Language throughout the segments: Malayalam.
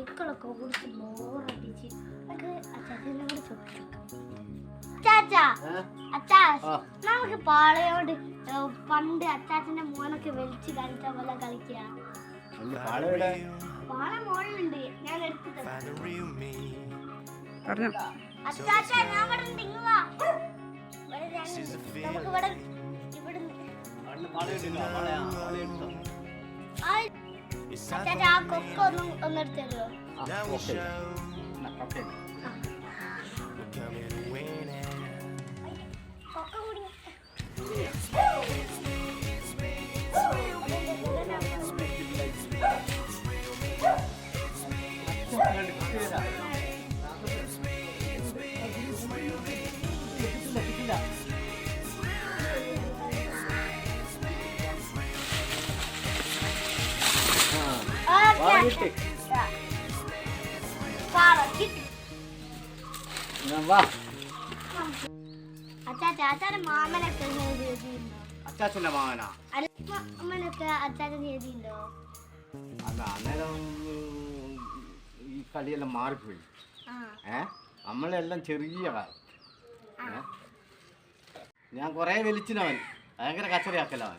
സൈക്കിളൊക്കെ ഓടിച്ച് ബോറടിച്ച് നമുക്ക് അച്ചാച്ചനെ കൂടെ അച്ചാച്ചാ അച്ചാ നമുക്ക് പാളയോട് പണ്ട് അച്ചാച്ചന്റെ മോനൊക്കെ വലിച്ച് കളിച്ച പോലെ കളിക്കാം പാള മോളിലുണ്ട് ഞാൻ എടുത്തത്. പറഞ്ഞു. ഞാൻ ഇവിടെ ഞാൻ നമുക്ക് ഇവിടെ ഇവിടെ Tata, já o mertelor. A ok. Na, ok. വാങ്ങിട്ട് പാറ കിട്ടി വാ അച്ചാച്ച അച്ചാച്ചന്റെ മാമനൊക്കെ ചെയ്തിട്ടുണ്ടോ അച്ചാച്ചന്റെ അമ്മനൊക്കെ അച്ചാച്ചൻ അന്നേരം ഈ കളിയെല്ലാം മാറിപ്പോയി. ആ. ഏ? നമ്മളെല്ലാം ചെറിയ കാലം ഞാൻ കുറേ വലിച്ചിനവൻ. ഭയങ്കര കച്ചറയാക്കലവൻ.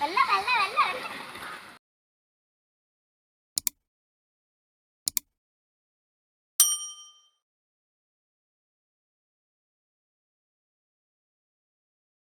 വെള്ളം വെള്ളം